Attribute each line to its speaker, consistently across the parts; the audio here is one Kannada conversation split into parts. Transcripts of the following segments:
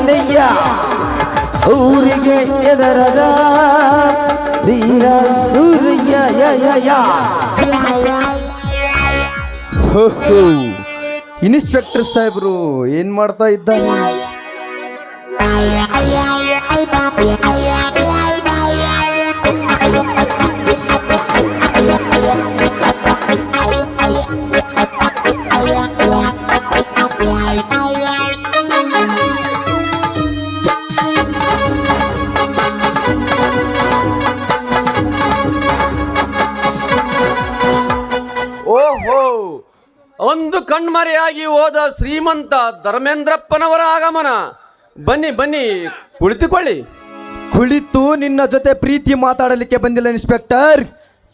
Speaker 1: ನಿವನಯ್ಯ ಊರಿಗೆ ಎದರದ ವೀರ ಸೂರ್ಯ. ಇನ್ಸ್ಪೆಕ್ಟರ್ ಸಾಹೇಬ್ರು ಏನ್ ಮಾಡ್ತಾ ಇದ್ದಾನೆ
Speaker 2: ಒಂದು ಕಣ್ಮರೆಯಾಗಿ ಹೋದ ಶ್ರೀಮಂತ ಧರ್ಮೇಂದ್ರಪ್ಪನವರ ಆಗಮನ. ಬನ್ನಿ ಬನ್ನಿ ಕುಳಿತುಕೊಳ್ಳಿ.
Speaker 1: ಕುಳಿತು ನಿನ್ನ ಜೊತೆ ಪ್ರೀತಿ ಮಾತಾಡಲಿಕ್ಕೆ ಬಂದಿಲ್ಲ ಇನ್ಸ್ಪೆಕ್ಟರ್.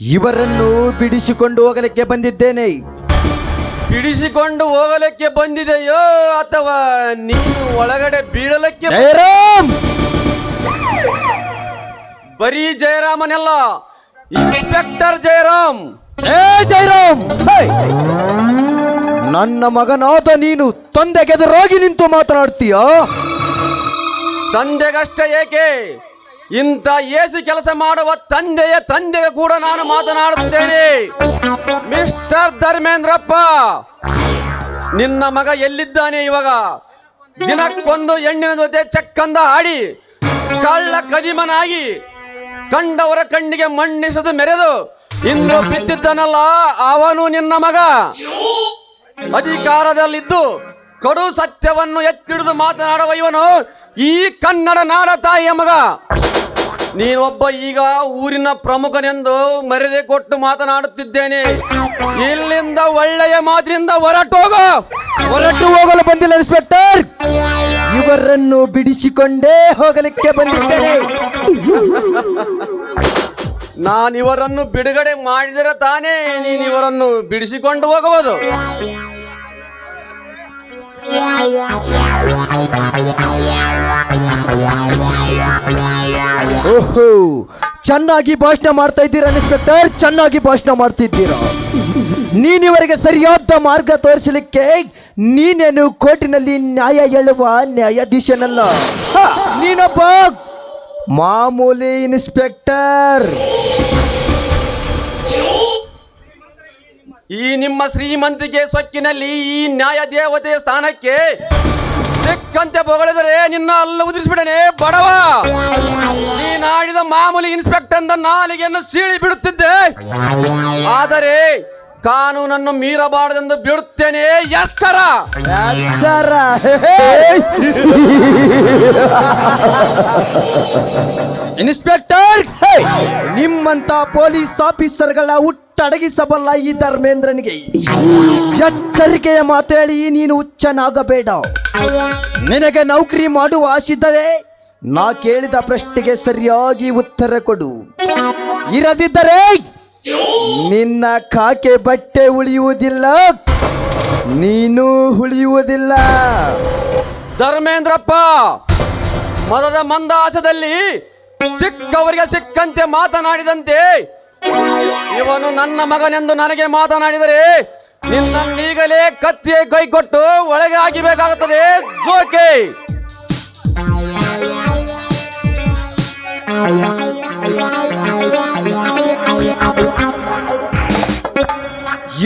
Speaker 1: ಇವರನ್ನು ಬಿಡಿಸಿಕೊಂಡು ಹೋಗಲಿಕ್ಕೆ ಬಂದಿದ್ದೇನೆ.
Speaker 2: ಬಿಡಿಸಿಕೊಂಡು ಹೋಗಲಿಕ್ಕೆ ಬಂದಿದೆಯೋ ಅಥವಾ ನೀನು ಒಳಗಡೆ ಬೀಳಲಿಕ್ಕೆ
Speaker 1: ಜಯರಾಮ್!
Speaker 2: ಬರೀ ಜಯರಾಮನೆಲ್ಲ ಇನ್ಸ್ಪೆಕ್ಟರ್ ಜಯರಾಮ್.
Speaker 1: ಜಯರಾಮ್! ನನ್ನ ಮಗನಾದ ನೀನು ತಂದೆಗೆದರಾಗಿ ನಿಂತು ಮಾತನಾಡ್ತೀಯ?
Speaker 2: ತಂದೆಗಷ್ಟೇ ಏಕೆ? ಇಂಥ ಏಸಿ ಕೆಲಸ ಮಾಡುವ ತಂದೆಯ ತಂದೆಗೆ ಕೂಡ ನಾನು ಮಾತನಾಡುತ್ತೇನೆ. ಮಿಸ್ಟರ್ ಧರ್ಮೇಂದ್ರಪ್ಪ, ನಿನ್ನ ಮಗ ಎಲ್ಲಿದ್ದಾನೆ ಇವಾಗ? ದಿನಕ್ಕೊಂದು ಹೆಣ್ಣಿನ ಜೊತೆ ಚಕ್ಕಂದ ಆಡಿ ಕಳ್ಳ ಕದಿಮನಾಗಿ ಕಂಡವರ ಕಣ್ಣಿಗೆ ಮಣ್ಣಿಸದು ಮೆರೆದು ಇಂದು ಬಿದ್ದಿದ್ದಾನಲ್ಲ, ಅವನು ನಿನ್ನ ಮಗ. ಅಧಿಕಾರದಲ್ಲಿದ್ದು ಕಡು ಸತ್ಯವನ್ನು ಎತ್ತಿಡಿದು ಮಾತನಾಡುವ ಇವನು ಈ ಕನ್ನಡ ನಾಡ ತಾಯಿಯ ಮಗ. ನೀನೊಬ್ಬ ಈಗ ಊರಿನ ಪ್ರಮುಖನೆಂದು ಮರ್ಯಾದೆ ಕೊಟ್ಟು ಮಾತನಾಡುತ್ತಿದ್ದೇನೆ. ಇಲ್ಲಿಂದ ಒಳ್ಳೆಯ ಮಾತಿನಿಂದ ಹೋಗ.
Speaker 1: ಹೊರಟು ಹೋಗಲು ಬಂದಿಲ್ಲ ಇನ್ಸ್ಪೆಕ್ಟರ್. ಇವರನ್ನು ಬಿಡಿಸಿಕೊಂಡೇ ಹೋಗಲಿಕ್ಕೆ ಬಂದಿದ್ದೇನೆ.
Speaker 2: ನಾನಿವರನ್ನು ಬಿಡುಗಡೆ ಮಾಡಿದರೆ ತಾನೇ ನೀನಿವರನ್ನು ಬಿಡಿಸಿಕೊಂಡು ಹೋಗಬಹುದು.
Speaker 1: ಓಹೋ, ಚೆನ್ನಾಗಿ ಭಾಷಣ ಮಾಡ್ತಾ ಇದ್ದೀರಾ, ಇನ್ಸ್ಪೆಕ್ಟರ್? ಚೆನ್ನಾಗಿ ಭಾಷಣ ಮಾಡ್ತಿದ್ದೀರಾ? ನೀನಿವರಿಗೆ ಸರಿಯಾದ ಮಾರ್ಗ ತೋರಿಸಲಿಕ್ಕೆ ನೀನೇನು ಕೋರ್ಟಿನಲ್ಲಿ ನ್ಯಾಯ ಹೇಳುವ ನ್ಯಾಯಾಧೀಶನಲ್ಲ? ನೀನಪ್ಪ ಮಾಮೂಲಿ ಇನ್ಸ್ಪೆಕ್ಟರ್.
Speaker 2: ಈ ನಿಮ್ಮ ಶ್ರೀಮಂತಿಕೆ ಸೊಕ್ಕಿನಲ್ಲಿ ಈ ನ್ಯಾಯ ದೇವತೆ ಸ್ಥಾನಕ್ಕೆ ಸಿಕ್ಕಂತೆ ಬೊಗಳಿದರೆ ನಿನ್ನ ಅಲ್ಲ ಉದುರಿಸಿಬಿಡನೆ ಬಡವ. ನೀನಾಡಿದ ಮಾಮೂಲಿ ಇನ್ಸ್ಪೆಕ್ಟರ್ ನಾಲಿಗೆಯನ್ನು ಸೀಳಿ ಬಿಡುತ್ತಿದ್ದೆ. ಆದರೆ ಕಾನೂನನ್ನು ಮೀರಬಾರದೆಂದು ಬಿಡುತ್ತೇನೆ. ಎಸ್ಸರ.
Speaker 1: ಸರ ಇನ್ಸ್ಪೆಕ್ಟರ್! ನಿಮ್ಮಂತ ಪೊಲೀಸ್ ಆಫೀಸರ್ಗಳ ಹುಟ್ಟಡಗಿಸಬಲ್ಲ ಈ ಧರ್ಮೇಂದ್ರನಿಗೆ. ಎಚ್ಚರಿಕೆಯ ಮಾತು ನೀನು ಹುಚ್ಚನಾಗಬೇಡ. ನಿನಗೆ ನೌಕರಿ ಮಾಡುವ ಆಶಿದ್ದರೆ ನಾ ಕೇಳಿದ ಪ್ರಶ್ನೆಗೆ ಸರಿಯಾಗಿ ಉತ್ತರ ಕೊಡು. ಇರದಿದ್ದರೆ ನಿನ್ನ ಕಾಕೆ ಬಟ್ಟೆ ಉಳಿಯುವುದಿಲ್ಲ. ನೀನು ಉಳಿಯುವುದಿಲ್ಲ.
Speaker 2: ಧರ್ಮೇಂದ್ರಪ್ಪ, ಮದದ ಮಂದಾಸದಲ್ಲಿ ಸಿಕ್ಕವರಿಗೆ ಸಿಕ್ಕಂತೆ ಮಾತನಾಡಿದಂತೆ ಇವನು ನನ್ನ ಮಗನೆಂದು ನನಗೆ ಮಾತನಾಡಿದರೆ ನಿನ್ನೀಗಲೇ ಕತ್ತಿಯ ಕೈ ಕೊಟ್ಟು ಒಳಗೆ ಹಾಕಿಬೇಕಾಗುತ್ತದೆ ಜೋಕೆ.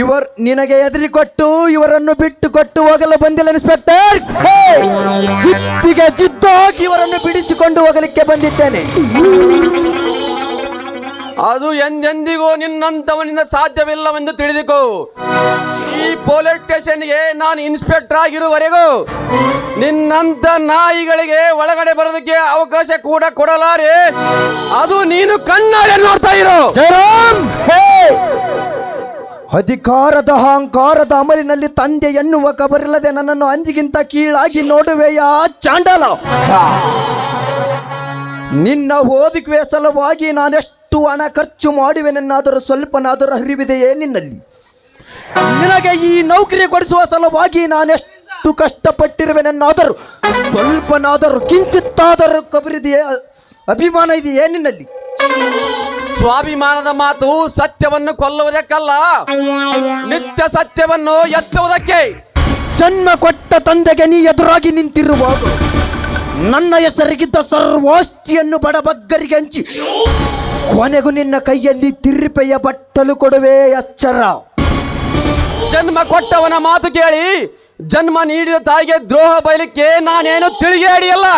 Speaker 1: ಇವರ್ ನಿನಗೆ ಎದುರಿ ಕೊಟ್ಟು ಇವರನ್ನು ಬಿಟ್ಟು ಕೊಟ್ಟು ಹೋಗಲು ಬಂದಿಲ್ಲ ಇನ್ಸ್ಪೆಕ್ಟರ್! ಜಿದ್ದಿಗೆ ಜಿದ್ದಾಗಿ ಇವರನ್ನು ಬಿಡಿಸಿಕೊಂಡು ಹೋಗಲಿಕ್ಕೆ ಬಂದಿದ್ದೇನೆ.
Speaker 2: ಅದು ಎಂದೆಂದಿಗೂ ನಿನ್ನಂತವನಿಂದ ಸಾಧ್ಯವಿಲ್ಲವೆಂದು ತಿಳಿದುಕೋ. ಈ ಪೊಲೀಸ್ ಸ್ಟೇಷನ್ಗೆ ನಾನು ಇನ್ಸ್ಪೆಕ್ಟರ್ ಆಗಿರುವವರೆಗೂ ನಿನ್ನಂತ ನಾಯಿಗಳಿಗೆ ಒಳಗಡೆ ಬರೋದಕ್ಕೆ ಅವಕಾಶ ಕೂಡ ಕೊಡಲಾರೆ. ಅದು ನೀನು ಕಣ್ಣಾರೆ ನೋಡ್ತಾ ಇರೋ!
Speaker 1: ಅಧಿಕಾರದ ಅಹಂಕಾರದ ಅಮಲಿನಲ್ಲಿ ತಂದೆ ಎನ್ನುವ ಕಬರಿಲ್ಲದೆ ನನ್ನನ್ನು ಅಂಜಿಗಿಂತ ಕೀಳಾಗಿ ನೋಡುವೆಯಾ ಚಾಂಡಲ? ನಿನ್ನ ಓದಿಕೆ ಸಲುವಾಗಿ ನಾನೆಷ್ಟು ಹಣ ಖರ್ಚು ಮಾಡುವೆನೆನ್ನಾದರೂ ಸ್ವಲ್ಪನಾದರೂ ಅರಿವಿದೆಯೇ ನಿನ್ನಲ್ಲಿ? ನಿನಗೆ ಈ ನೌಕರಿ ಕೊಡಿಸುವ ಸಲುವಾಗಿ ನಾನೆಷ್ಟು ಕಷ್ಟಪಟ್ಟಿರುವೆನೆನ್ನಾದರೂ ಸ್ವಲ್ಪನಾದರೂ ಕಿಂಚಿತ್ತಾದರೂ ಕಬರಿದೆಯೇ, ಅಭಿಮಾನ ಇದೆಯೇ ನಿನ್ನಲ್ಲಿ?
Speaker 2: ಸ್ವಾಭಿಮಾನದ ಮಾತು ಸತ್ಯವನ್ನು ಕೊಲ್ಲುವುದಕ್ಕಲ್ಲ, ನಿತ್ಯ ಸತ್ಯವನ್ನು ಎತ್ತುವುದಕ್ಕೆ.
Speaker 1: ಜನ್ಮ ಕೊಟ್ಟ ತಂದೆಗೆ ನೀ ಎದುರಾಗಿ ನಿಂತಿರುವಾಗ ನನ್ನ ಹೆಸರಿಗಿದ್ದ ಸರ್ವಾಸ್ತಿಯನ್ನು ಬಡಬಗ್ಗರಿಗೆ ಹಂಚಿ. ಕೊನೆಗೂ ನಿನ್ನ ಕೈಯಲ್ಲಿ ತಿರುಪೆಯ ಬಟ್ಟಲು ಕೊಡುವೆ, ಅಚ್ಚರ.
Speaker 2: ಜನ್ಮ ಕೊಟ್ಟವನ ಮಾತು ಕೇಳಿ, ಜನ್ಮ ನೀಡಿದ ತಾಯಿಗೆ ದ್ರೋಹ ಬಯಲಿಕ್ಕೆ ನಾನೇನು ತಿಳಿಗೇಡಿಯಲ್ಲ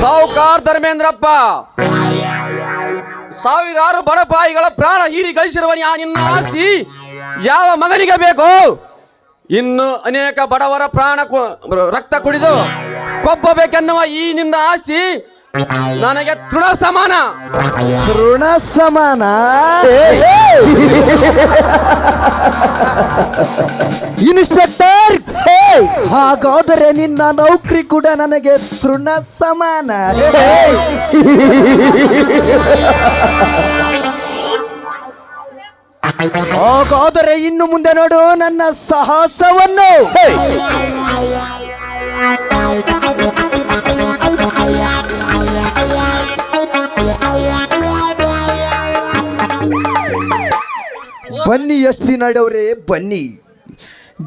Speaker 2: ಸಾವುಕಾರ್ ಧರ್ಮೇಂದ್ರಪ್ಪ, ಸಾವಿರಾರು ಬಡಪಾಯಿಗಳ ಪ್ರಾಣ ಹೀರಿ ಗಳಿಸಿರುವ ನಿನ್ನ ಆಸ್ತಿ. ಯಾವ ಮಗನಿಗೆ ಬೇಕು? ಇನ್ನು ಅನೇಕ ಬಡವರ ಪ್ರಾಣ ರಕ್ತ ಕುಡಿದು ಕೊಬ್ಬಬೇಕೆನ್ನುವ ಈ ನಿನ್ನ ಆಸ್ತಿ. ನನಗೆ ತೃಣ ಸಮಾನ.
Speaker 1: ತೃಣ ಸಮಾನ? ಇನ್ಸ್ಪೆಕ್ಟರ್! ಹಾಗಾದರೆ ನಿನ್ನ ನೌಕರಿ ಕೂಡ ನನಗೆ ತೃಣ ಸಮಾನ. ಹಾಗಾದರೆ ಇನ್ನು ಮುಂದೆ ನೋಡು ನನ್ನ ಸಾಹಸವನ್ನು. ಬನ್ನಿ ಎಸ್ ಪಿ ನಾಡವ್ರೆ ಬನ್ನಿ.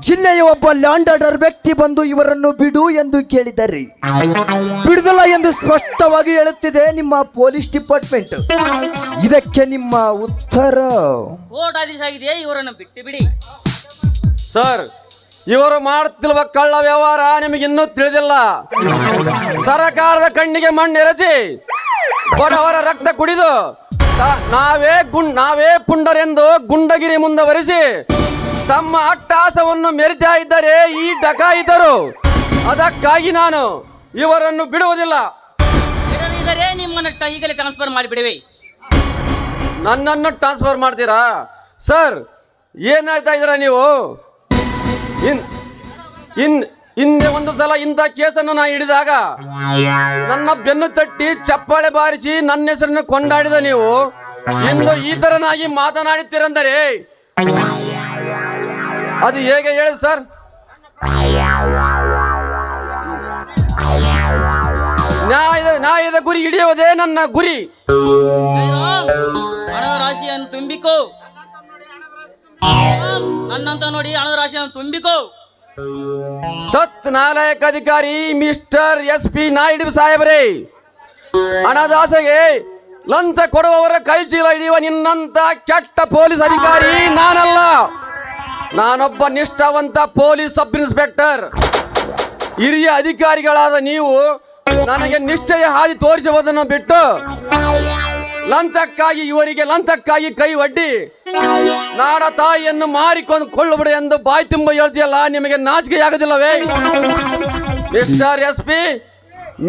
Speaker 1: ಜಿಲ್ಲೆಯ ಒಬ್ಬ ಲ್ಯಾಂಡ್ ಆರ್ಡರ್ ವ್ಯಕ್ತಿ ಬಂದು ಇವರನ್ನು ಬಿಡು ಎಂದು ಕೇಳಿದ್ದಾರೆ ಬಿಡುದಿಲ್ಲ ಎಂದು ಸ್ಪಷ್ಟವಾಗಿ ಹೇಳುತ್ತಿದೆ ನಿಮ್ಮ ಪೊಲೀಸ್ ಡಿಪಾರ್ಟ್ಮೆಂಟ್. ಇದಕ್ಕೆ ನಿಮ್ಮ ಉತ್ತರ.
Speaker 3: ಕೋರ್ಟ್ ಆದೇಶ ಆಗಿದೆ ಇವರನ್ನು ಬಿಟ್ಟು ಬಿಡಿ.
Speaker 2: ಸರ್ ಇವರು ಮಾಡುತ್ತಿರುವ ಕಳ್ಳ ವ್ಯವಹಾರ ನಿಮಗಿನ್ನೂ ತಿಳಿದಿಲ್ಲ. ಸರಕಾರದ ಕಣ್ಣಿಗೆ ಮಣ್ಣೆರಚಿ ಬಡವರ ರಕ್ತ ಕುಡಿದು ನಾವೇ ಗುಂಡ್ ನಾವೇ ಪುಂಡರೆಂದು ಗುಂಡಗಿರಿ ಮುಂದುವರಿಸಿ ತಮ್ಮ ಅಟ್ಟಾಸವನ್ನು ಮೆರಿತಾ ಇದ್ದರೆ ಈ ಡಕಾಯಿತರು. ಅದಕ್ಕಾಗಿ ನಾನು ಇವರನ್ನು ಬಿಡುವುದಿಲ್ಲ.
Speaker 3: ನಿಮ್ಮನ್ನು ಟ- ಈಗಲೇ ಟ್ರಾನ್ಸ್ಫರ್ ಮಾಡಿಬಿಡುವೆ.
Speaker 2: ನನ್ನನ್ನು ಟ್ರಾನ್ಸ್ಫರ್ ಮಾಡ್ತೀರಾ? ಸರ್ ಏನ್ ಹೇಳ್ತಾ ಇದ್ದೀರಾ ನೀವು? ಇನ್ ಇನ್ ಹಿಂದೆ ಒಂದು ಸಲ ಇಂಥ ಕೇಸನ್ನು ನಾ ಹಿಡಿದಾಗ ನನ್ನ ಬೆನ್ನು ತಟ್ಟಿ ಚಪ್ಪಾಳೆ ಬಾರಿಸಿ ನನ್ನ ಹೆಸರನ್ನು ಕೊಂಡಾಡಿದ ನೀವು. ಇಂದು ಈ ತರನಾಗಿ ಮಾತನಾಡುತ್ತೀರಂದರೆ ಅದು ಹೇಗೆ ಹೇಳಿ ಸರ್? ನ್ಯಾಯದ ನ್ಯಾಯದ ಗುರಿ ಹಿಡಿಯುವುದೇ ನನ್ನ ಗುರಿ.
Speaker 3: ಹಣದ ರಾಶಿಯನ್ನು ತುಂಬಿಕೋ. ನನ್ನಂತ ನೋಡಿ ಹಣದ ರಾಶಿಯನ್ನು ತುಂಬಿಕೋ.
Speaker 2: ತತ್ ನಾಲಯಕ ಅಧಿಕಾರಿ ಮಿಸ್ಟರ್ ಎಸ್ ಪಿ ನಾಯ್ಡು ಸಾಹೇಬರೇ ಹಣದಾಸೆಗೆ ಲಂಚ ಕೊಡುವವರ ಕೈ ಚೀಲ ಹಿಡಿಯುವ ನಿನ್ನಂತ ಕೆಟ್ಟ ಪೊಲೀಸ್ ಅಧಿಕಾರಿ ನಾನಲ್ಲ. ನಾನೊಬ್ಬ ನಿಷ್ಠಾವಂತ ಪೊಲೀಸ್ ಸಬ್ ಇನ್ಸ್ಪೆಕ್ಟರ್ ಹಿರಿಯ ಅಧಿಕಾರಿಗಳಾದ ನೀವು ನನಗೆ ನಿಶ್ಚಯ ಹಾದಿ ತೋರಿಸುವುದನ್ನು ಬಿಟ್ಟು ಲಂಚಕ್ಕಾಗಿ ಇವರಿಗೆ ಲಂಚಕ್ಕಾಗಿ ಕೈ ಒಡ್ಡಿ. ನಾಡ ತಾಯಿಯನ್ನು ಮಾರಿಕೊಂಡು ಕೊಳ್ಳುಬಿಡಿ ಎಂದು ಬಾಯಿ ತುಂಬ ಹೇಳ್ತೀಯಲ್ಲ, ನಿಮಗೆ ನಾಚಿಕೆ ಆಗೋದಿಲ್ಲವೇ ಮಿಸ್ಟರ್ ಎಸ್ ಪಿ,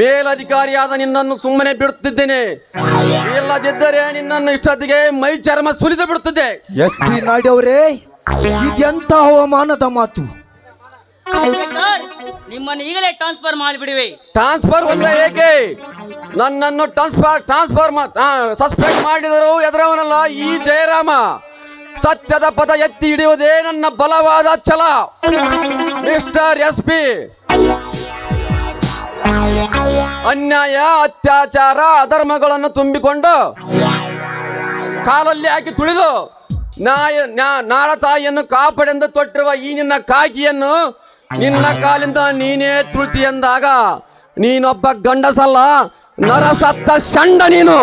Speaker 2: ಮೇಲಧಿಕಾರಿಯಾದ ನಿನ್ನನ್ನು ಸುಮ್ಮನೆ ಬಿಡುತ್ತಿದ್ದೇನೆ. ಇಲ್ಲದಿದ್ದರೆ ನಿನ್ನನ್ನು ಇಷ್ಟೊತ್ತಿಗೆ ಮೈ ಚರ್ಮ ಸುಲಿದು ಬಿಡುತ್ತಿದ್ದೆ.
Speaker 1: ಎಸ್ ಪಿ ನಾಯ್ಡು ಅವರೇ ಇದೆಂತ ಅವಮಾನದ ಮಾತು?
Speaker 3: ನಿಮ್ಮನ್ನು ಈಗಲೇ ಟ್ರಾನ್ಸ್ಫರ್ ಮಾಡಿಬಿಡುವೆ.
Speaker 2: ಟ್ರಾನ್ಸ್ಫರ್ ಒಂದೇ ಏಕೆ? ನನ್ನನ್ನು ಟ್ರಾನ್ಸ್ಫರ್ ಟ್ರಾನ್ಸ್ಫರ್ ಸಸ್ಪೆಂಡ್ ಮಾಡಿದರು ಎದುರವನಲ್ಲ ಈ ಜಯರಾಮ. ಸತ್ಯದ ಪದ ಎತ್ತಿ ಹಿಡಿಯುವುದೇ ನನ್ನ ಬಲವಾದ ಛಲ. ಮಿಸ್ಟರ್ ಎಸ್ ಪಿ ಅನ್ಯಾಯ, ಅತ್ಯಾಚಾರ, ಅಧರ್ಮಗಳನ್ನು ತುಂಬಿಕೊಂಡು ಕಾಲಲ್ಲಿ ಹಾಕಿ ತುಳಿದು ನಾಯ ನಾಳ ತಾಯಿಯನ್ನು ಕಾಪಾಡೆಂದು ತೊಟ್ಟಿರುವ ಈ ನಿನ್ನ ಕಾಕಿಯನ್ನು ನಿನ್ನ ಕಾಲಿಂದ ನೀನೇ ತೃತಿ ಎಂದಾಗ ನೀನೊಬ್ಬ ಗಂಡಸಲ್ಲ ನರಸತ್ತ ಸಂಡ ನೀನು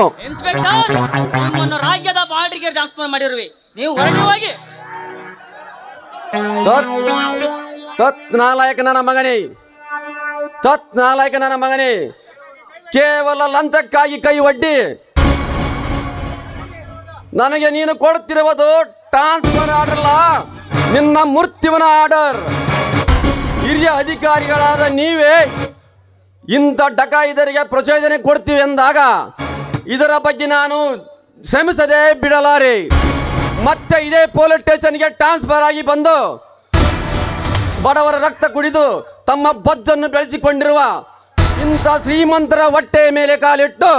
Speaker 3: ರಾಜ್ಯದ ಬಾರ್ಡರ್ಗೆ ಮಾಡಿರುವೆ ನೀವು
Speaker 2: ತತ್ ನಾಲಾಯಕ ನನ್ನ ಮಗನೇ ತತ್ ನಾಲಾಯಕ ನನ್ನ ಮಗನೇ ಕೇವಲ ಲಂಚಕ್ಕಾಗಿ ಕೈ ಒಡ್ಡಿ ನನಗೆ ನೀನು ಕೊಡ್ತಿರುವುದು ಟ್ರಾನ್ಸ್ಫರ್ ಆರ್ಡರ್ ಅಲ್ಲ ನಿನ್ನ ಮೃತ್ಯುವಿನ ಆರ್ಡರ್ ಹಿರಿಯ ಅಧಿಕಾರಿಗಳಾದ ನೀವೇ ಇಂಥ ಡಕಾಯಿದರಿಗೆ ಪ್ರಚೋದನೆ ಕೊಡ್ತೀವಿ ಎಂದಾಗ ಇದರ ಬಗ್ಗೆ ನಾನು ಶ್ರಮಿಸದೆ ಬಿಡಲಾರೆ. ಮತ್ತೆ ಇದೇ ಪೊಲೀಸ್ ಸ್ಟೇಷನ್ಗೆ ಟ್ರಾನ್ಸ್ಫರ್ ಆಗಿ ಬಂದು ಬಡವರ ರಕ್ತ ಕುಡಿದು ತಮ್ಮ ಬಜ್ಜನ್ನು ಬೆಳೆಸಿಕೊಂಡಿರುವ ಇಂಥ ಶ್ರೀಮಂತರ ಹೊಟ್ಟೆಯ ಮೇಲೆ ಕಾಲಿಟ್ಟು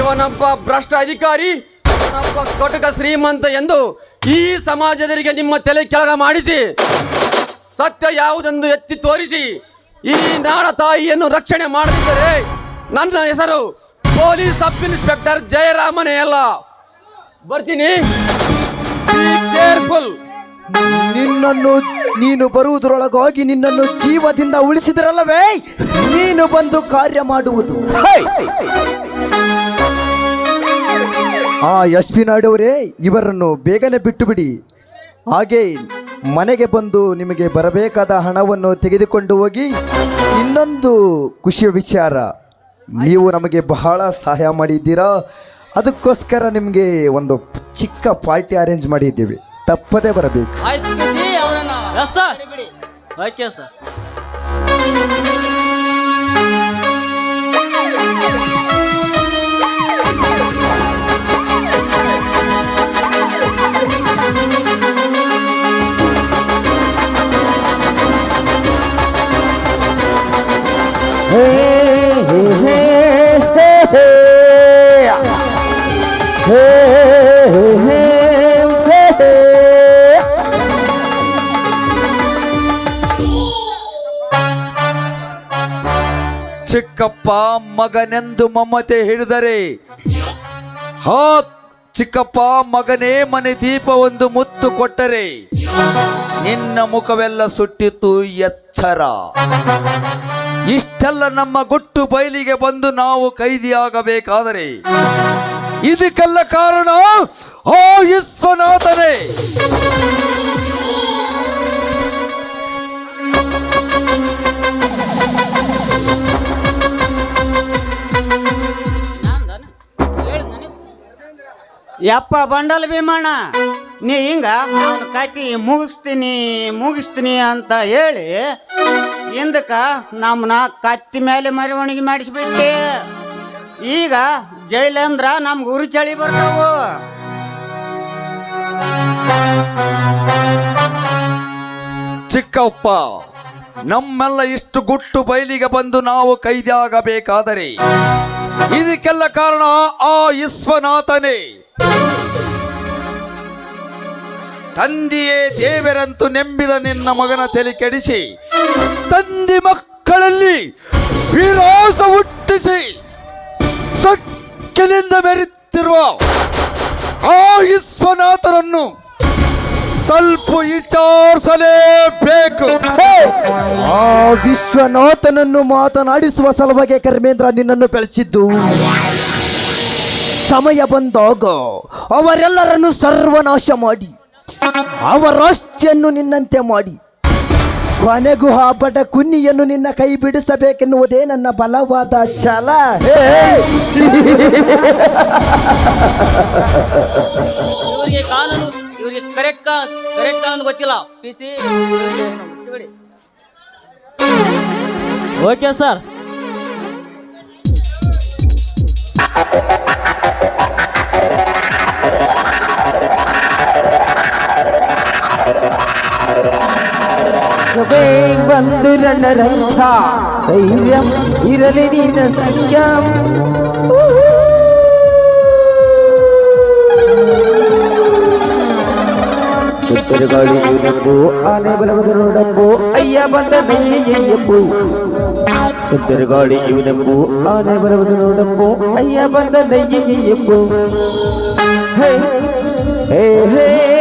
Speaker 2: ಇವನೊಬ್ಬ ಭ್ರಷ್ಟ ಅಧಿಕಾರಿ, ಇವನೊಬ್ಬ ಶ್ರೀಮಂತ ಎಂದು ಈ ಸಮಾಜದರಿಗೆ ನಿಮ್ಮ ತಲೆ ಕೆಳಗ ಮಾಡಿಸಿ ಸತ್ಯ ಯಾವುದೆಂದು ಎತ್ತಿ ತೋರಿಸಿ ಈ ನಾಡ ತಾಯಿಯನ್ನು ರಕ್ಷಣೆ ಮಾಡದಿದ್ದರೆ ನನ್ನ ಹೆಸರು ಪೊಲೀಸ್ ಸಬ್ ಇನ್ಸ್ಪೆಕ್ಟರ್ ಜಯರಾಮನೇ ಅಲ್ಲ. ಬರ್ತೀನಿ. ಕೇರ್ಫುಲ್
Speaker 1: ನಿನ್ನನ್ನು ನೀನು ಬರುವುದರೊಳಗಾಗಿ ನಿನ್ನನ್ನು ಜೀವದಿಂದ ಉಳಿಸಿದರಲ್ಲವೇ? ನೀನು ಬಂದು ಕಾರ್ಯ ಮಾಡುವುದು. ಆ ಯಶ್ವಿ ನಾಯ್ಡು ಇವರನ್ನು ಬೇಗನೆ ಬಿಟ್ಟು ಬಿಡಿ ಹಾಗೆ ಮನೆಗೆ ಬಂದು ನಿಮಗೆ ಬರಬೇಕಾದ ಹಣವನ್ನು ತೆಗೆದುಕೊಂಡು ಹೋಗಿ ಇನ್ನೊಂದು ಖುಷಿಯ ವಿಚಾರ. ನೀವು ನಮಗೆ ಬಹಳ ಸಹಾಯ ಮಾಡಿದ್ದೀರಾ? ಅದಕ್ಕೋಸ್ಕರ ನಿಮಗೆ ಒಂದು ಚಿಕ್ಕ ಪಾರ್ಟಿ ಅರೇಂಜ್ ಮಾಡಿದ್ದೀವಿ. ತಪ್ಪದೇ ಬರಬೇಕು.
Speaker 3: ಆಯ್ತು ಪಿಸಿ ಅವರನ್ನ
Speaker 4: ಎಸ್ ಸರ್
Speaker 5: ಚಿಕ್ಕಪ್ಪ ಮಗನೆಂದು ಮಮತೆ ಹಿಡಿದರೆ ಹಾ ಚಿಕ್ಕಪ್ಪ ಮಗನೇ ಮನೆ ದೀಪ ಒಂದು ಮುತ್ತು ಕೊಟ್ಟರೆ, ನಿನ್ನ ಮುಖವೆಲ್ಲ ಸುಟ್ಟಿತು ಎಚ್ಚರ. ಇಷ್ಟೆಲ್ಲ ನಮ್ಮ ಗುಟ್ಟು ಬಯಲಿಗೆ ಬಂದು ನಾವು ಕೈದಿಯಾಗಬೇಕಾದರೆ ಇದಕ್ಕೆಲ್ಲ ಕಾರಣ ಓ ವಿಶ್ವನಾಥನೇ.
Speaker 6: ಯಪ್ಪ ಬಂಡಲ್ ಭೀಮಣ್ಣ, ನೀ ಹಿಂಗ ಅವನ ಕತಿ ಮುಗಿಸ್ತೀನಿ ಮುಗಿಸ್ತೀನಿ ಅಂತ ಹೇಳಿ ಹಿಂದಕ್ಕ ನಮ್ಮನ್ನ ಕತ್ತಿ ಮೇಲೆ ಮೆರವಣಿಗೆ ಮಾಡಿಸ್ಬಿಟ್ಟೆ. ಈಗ ಜೈಲಂದ್ರ ನಮ್ಗೆ ಉರಿ ಚಳಿ ಬರ್ತಾವು.
Speaker 5: ಚಿಕ್ಕಪ್ಪ, ನಮ್ಮೆಲ್ಲ ಇಷ್ಟು ಗುಟ್ಟು ಬಯಲಿಗೆ ಬಂದು ನಾವು ಕೈದಾಗಬೇಕಾದರೆ ಇದಕ್ಕೆಲ್ಲ ಕಾರಣ ಆ ವಿಶ್ವನಾಥನೇ. ತಂದೆಯೇ ದೇವರಂತೂ ನೆಂಬಿದ ನಿನ್ನ ಮಗನ ತಲೆ ಕೆಡಿಸಿ, ತಂದೆ ಮಕ್ಕಳಲ್ಲಿ ವಿರಾಸ ಹುಟ್ಟಿಸಿ ಸೊಕ್ಕಿನಿಂದ ಮೆರೆತಿರುವ ಆ ವಿಶ್ವನಾಥನನ್ನು ಸ್ವಲ್ಪ ವಿಚಾರಿಸಲೇಬೇಕು.
Speaker 1: ಆ ವಿಶ್ವನಾಥನನ್ನು ಮಾತನಾಡಿಸುವ ಸಲುವಾಗಿ ಕರ್ಮೇಂದ್ರ ನಿನ್ನನ್ನು ಬೆಳೆಸಿದ್ದು. ಸಮಯ ಬಂದಾಗ ಅವರೆಲ್ಲರನ್ನು ಸರ್ವನಾಶ ಮಾಡಿ ಅವರಾಷ್ಟ್ಯನ್ನು ನಿನ್ನಂತೆ ಮಾಡಿ. ಕೊನೆಗೂ ಆ ಬಡ ಕುನ್ನಿಯನ್ನು ನಿನ್ನ ಕೈ ಬಿಡಿಸಬೇಕೆನ್ನುವುದೇ ನನ್ನ ಬಲವಾದ ಛಲ. ಹೇ!
Speaker 3: ಇವರಿಗೆ ಕಾನೂನು ಇವರಿಗೆ ಕರೆಕ್ಟ್ ಕರೆಕ್ಟ್ ಕಾನೂನು ಗೊತ್ತಿಲ್ಲ. ಪಿಸಿ ಬಿಡಿ.
Speaker 4: ಓಕೆ ಸರ್
Speaker 7: ಬಂದು ನನ್ನ ರೈತ ಧೈರ್ಯ ಇರಲಿ ನಿನ್ನ ಸಂಯಮ ಸುತ್ತರುಗಾಳಿ ಇರಪ್ಪು ಆನೆ ಬಲವದ ನೋಡಪ್ಪು ಇವನೆಂಬು ಆನೆ ಬರುವುದು ನೋಡಪ್ಪು ಅಯ್ಯ ಬಂದ ನಯ್ಯಪ್ಪು ಎಂಬು. ಹೇ ಹೇ ಹೇ.